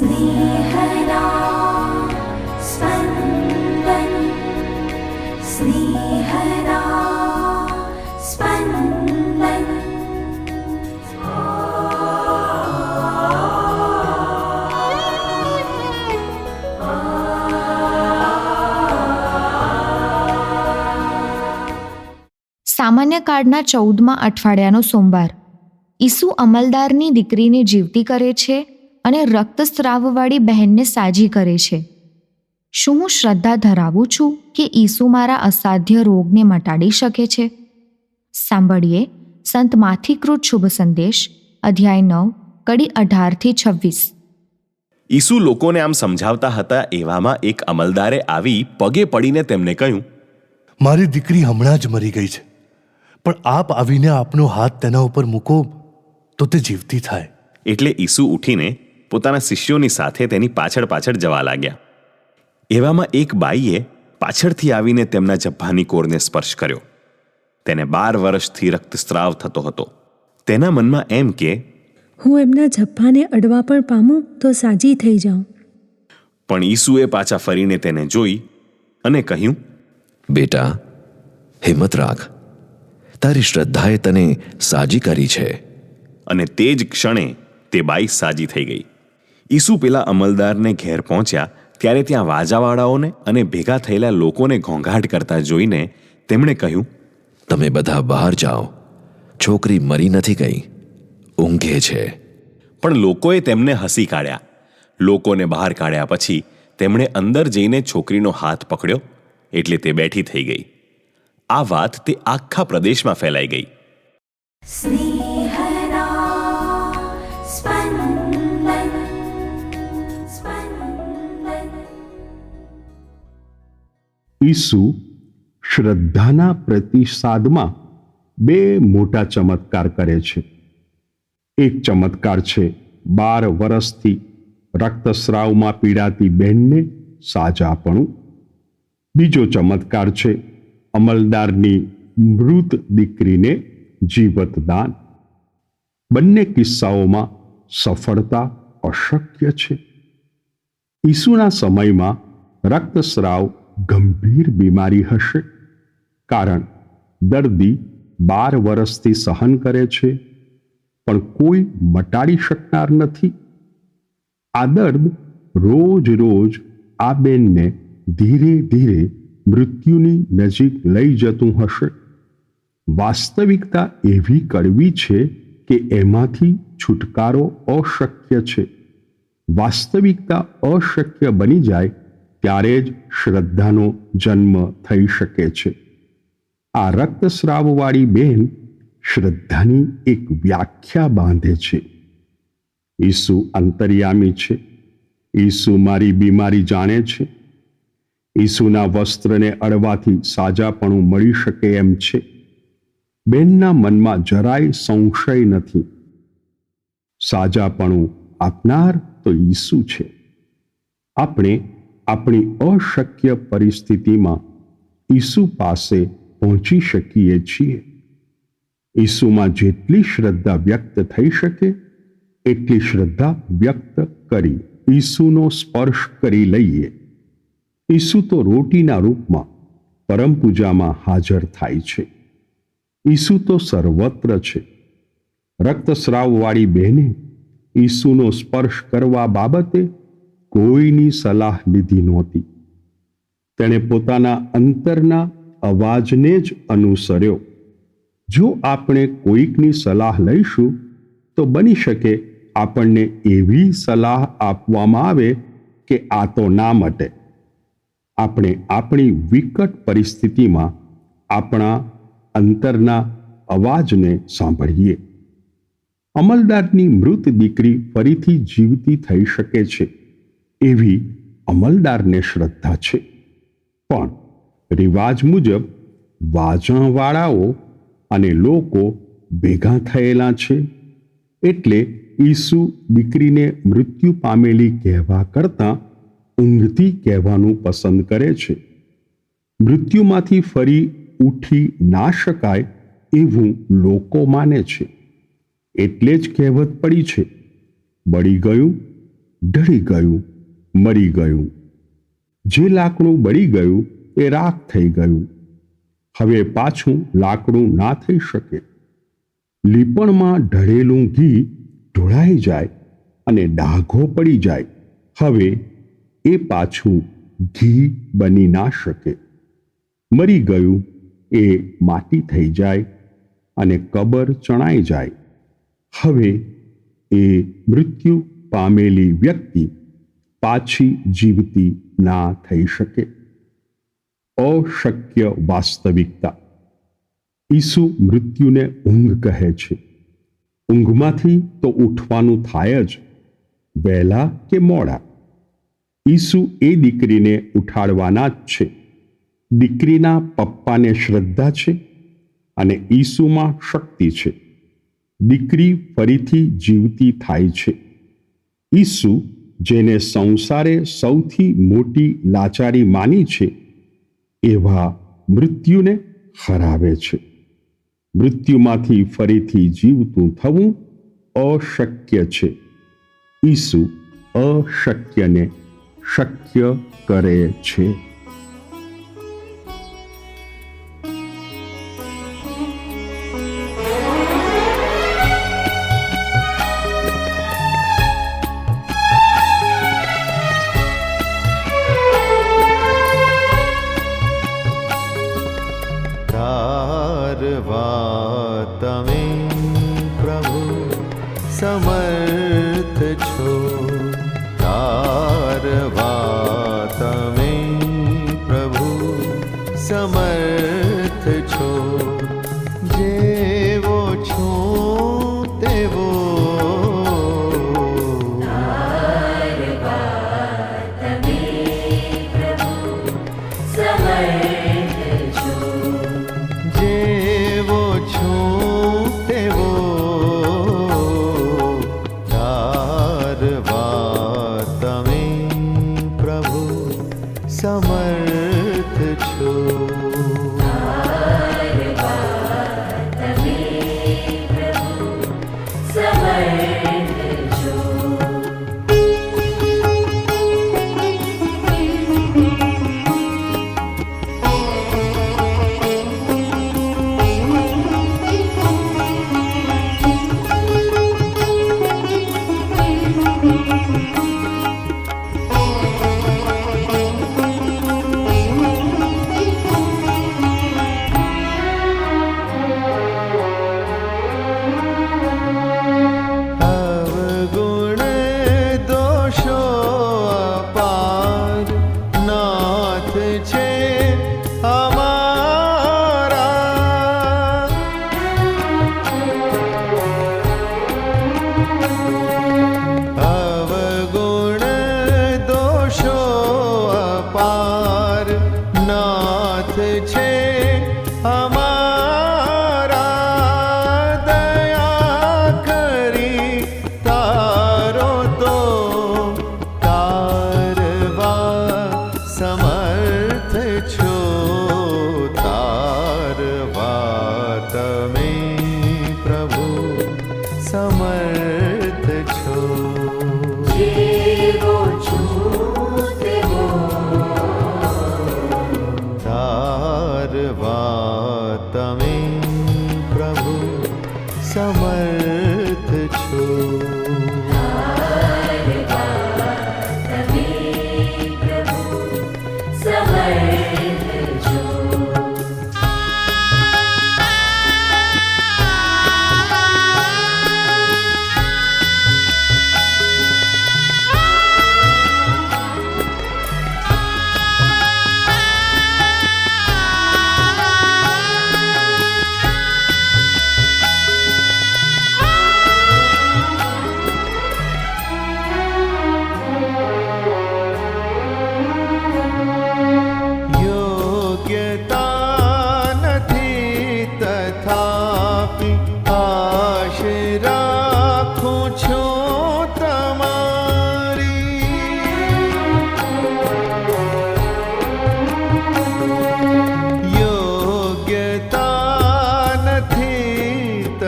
स्नेहदा स्पन्दन् स्नेहदा स्पन्दन् સામાન્ય કાળના ચૌદમા અઠવાડિયાનો સોમવાર ઈસુ અમલદારની દીકરીને જીવતી કરે છે અને રક્તસ્રાવવાળી બહેનને સાજી કરે છે. શું હું શ્રદ્ધા ધરાવું છું કે ઈસુ મારા અસાધ્ય રોગને મટાડી શકે છે? સાંભળીએ સંત માથીકૃત શુભ સંદેશ અધ્યાય નવ કડી અઢારથી છવ્વીસ. ઈસુ લોકોને આમ સમજાવતા હતા એવામાં એક અમલદારે આવી પગે પડીને તેમને કહ્યું મારી દીકરી હમણાં જ મરી ગઈ છે. પણ આપ આવીને આપનો હાથ તેના ઉપર મૂકો તો તે જીવતી થાય. એટલે ઈસુ ઉઠીને પોતાના શિષ્યોની સાથે તેની પાછળ પાછળ જવા લાગ્યા. એવામાં એક બાઈએ પાછળથી આવીને તેમના જબ્ભાની કોરને સ્પર્શ કર્યો. તેને બાર વર્ષથી રક્તસ્રાવ થતો હતો. તેના મનમાં એમ કે હું એમના જભ્ભાને અડવા પણ પામું તો સાજી થઈ જાઉં. પણ ઈસુએ પાછા ફરીને તેને જોઈ અને કહ્યું બેટા હિંમત રાખ. તારી શ્રદ્ધાએ તને સાજી કરી છે. અને તે જ ક્ષણે તે બાઈ સાજી થઈ ગઈ. ઈસુ પેલા અમલદારને ઘેર પહોંચ્યા ત્યારે ત્યાં વાજાવાળાઓને અને ભેગા થયેલા લોકોને ઘોંઘાટ કરતા જોઈને તેમણે કહ્યું તમે બધા બહાર જાઓ. છોકરી મરી નથી ગઈ. ઊંઘે છે. પણ લોકોએ તેમને હસી કાઢ્યા. લોકોને બહાર કાઢ્યા પછી તેમણે અંદર જઈને છોકરીનો હાથ પકડ્યો એટલે તે બેઠી થઈ ગઈ. આ વાત તે આખા પ્રદેશમાં ફેલાઈ ગઈ. ઈસુ શ્રદ્ધાના પ્રતિસાદમાં બે મોટા ચમત્કાર કરે છે. એક ચમત્કાર છે, બાર વર્ષથી રક્તસ્રાવમાં પીડાતી બહેનને સાજાપણું. બીજો ચમત્કાર છે, અમલદારની મૃત દીકરીને જીવતદાન. બંને કિસ્સાઓમાં સફળતા અશક્ય છે. ઈસુના સમયમાં રક્તસ્રાવ ગંભીર બીમારી હશે? કારણ દર્દી બાર વર્ષથી સહન કરે છે, પણ કોઈ મટાડી શકનાર નથી. આ દર્દ રોજ રોજ આ બેનને ધીરે ધીરે મૃત્યુની નજીક લઈ જતું હશે. વાસ્તવિકતા એવી કડવી છે કે એમાંથી છુટકારો અશક્ય છે. વાસ્તવિકતા અશક્ય બની જાય ત્યારે જ શ્રદ્ધાનો જન્મ થઈ શકે છે. આ રક્તસ્રાવવાળી બેન શ્રદ્ધાની એક વ્યાખ્યા બાંધે છે. ઈસુ અંતર્યામી છે. ઈસુ મારી બીમારી જાણે છે. ઈસુના વસ્ત્રને અડવાથી સાજાપણું મળી શકે એમ છે. બેનના મનમાં જરાય સંશય નથી. સાજાપણું આપનાર તો ઈસુ છે. આપણે આપણી અશક્ય પરિસ્થિતિમાં ઈસુ પાસે પહોંચી શકીએ છીએ. ઈસુમાં જેટલી શ્રદ્ધા વ્યક્ત થઈ શકે, એટલી શ્રદ્ધા વ્યક્ત કરી ઈસુનો સ્પર્શ કરી લઈએ. ઈસુ તો રોટીના રૂપમાં પરમ પૂજામાં હાજર થાય છે. ઈસુ તો સર્વત્ર છે. રક્તસ્રાવવાળી બહેને ઈસુનો સ્પર્શ કરવા બાબતે કોઈની સલાહ લીધી નહોતી. તેણે પોતાના અંતરના અવાજને જ અનુસર્યો. જો આપણે કોઈકની સલાહ લઈશું, તો બની શકે આપણને એવી સલાહ આપવામાં આવે કે આ તો ના મટે. આપણે આપણી વિકટ પરિસ્થિતિમાં આપણા અંતરના અવાજને સાંભળીએ. અમલદારની મૃત દીકરી ફરીથી જીવતી થઈ શકે છે. એવી અમલદારને શ્રદ્ધા છે. પણ રિવાજ મુજબ વાજણવાળાઓ અને લોકો ભેગા થયેલા છે. એટલે ઈસુ દીકરીને મૃત્યુ પામેલી કહેવા કરતાં ઊંઘતી કહેવાનું પસંદ કરે છે. મૃત્યુમાંથી ફરી ઉઠી ના શકાય એવું લોકો માને છે. એટલે જ કહેવત પડી છે. બળી ગયું, ઢળી ગયું. મરી ગયું. જે લાકડું બળી ગયું એ રાખ થઈ ગયું. હવે પાછું લાકડું ના થઈ શકે. લીપણમાં ઢળેલું ઘી ઢોળાઈ જાય અને ડાઘો પડી જાય. હવે એ પાછું ઘી બની ના શકે. મરી ગયું એ માટી થઈ જાય અને કબર ચણાઈ જાય. હવે એ મૃત્યુ પામેલી વ્યક્તિ પાછી જીવતી ના થઈ શકે. અશક્ય વાસ્તવિકતા. ઈસુ મૃત્યુને ઊંઘ કહે છે. ઊંઘમાંથી તો ઉઠવાનું થાય જ, વહેલા કે મોડા. ઈસુ એ દીકરીને ઉઠાડવાના જ છે. દીકરીના પપ્પાને શ્રદ્ધા છે અને ઈસુમાં શક્તિ છે. દીકરી ફરીથી જીવતી થાય છે. ઈસુ જેને સંસારે સૌથી મોટી લાચારી માની છે, એવા મૃત્યુને હરાવે છે. મૃત્યુમાંથી ફરીથી જીવતું થવું અશક્ય છે. ઈસુ અશક્યને શક્ય કરે છે. To.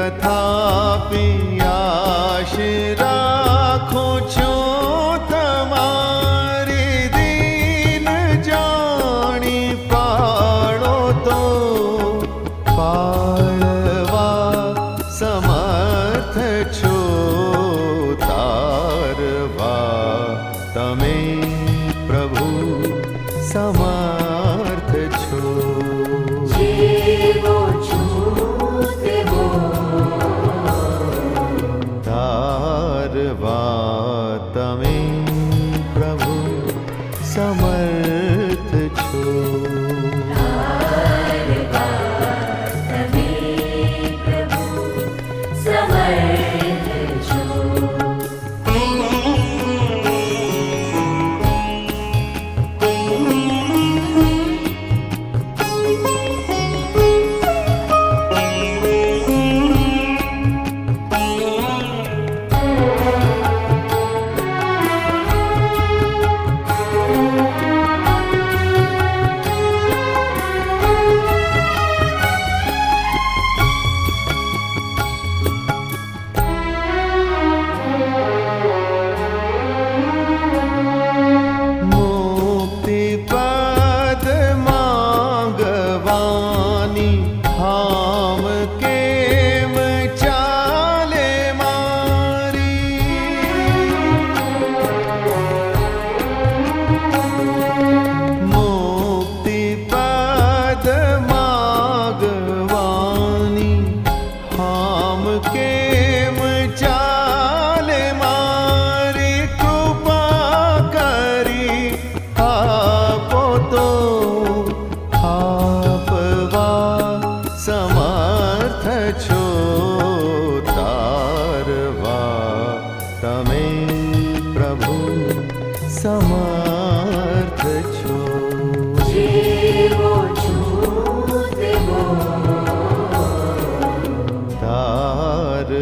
तथापि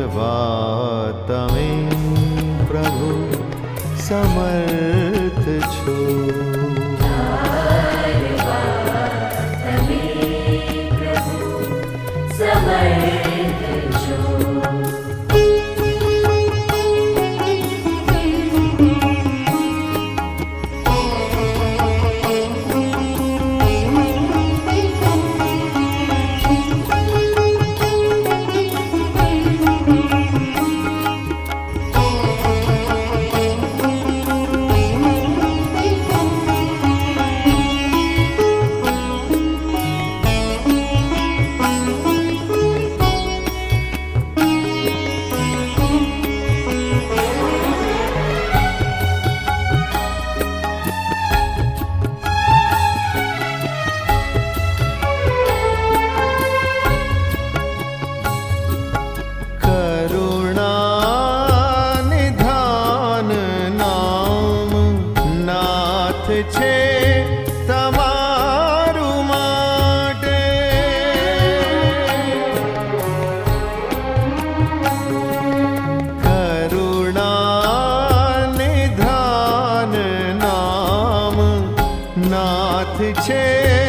તારવા प्रभु પ્રભુ નાથ છે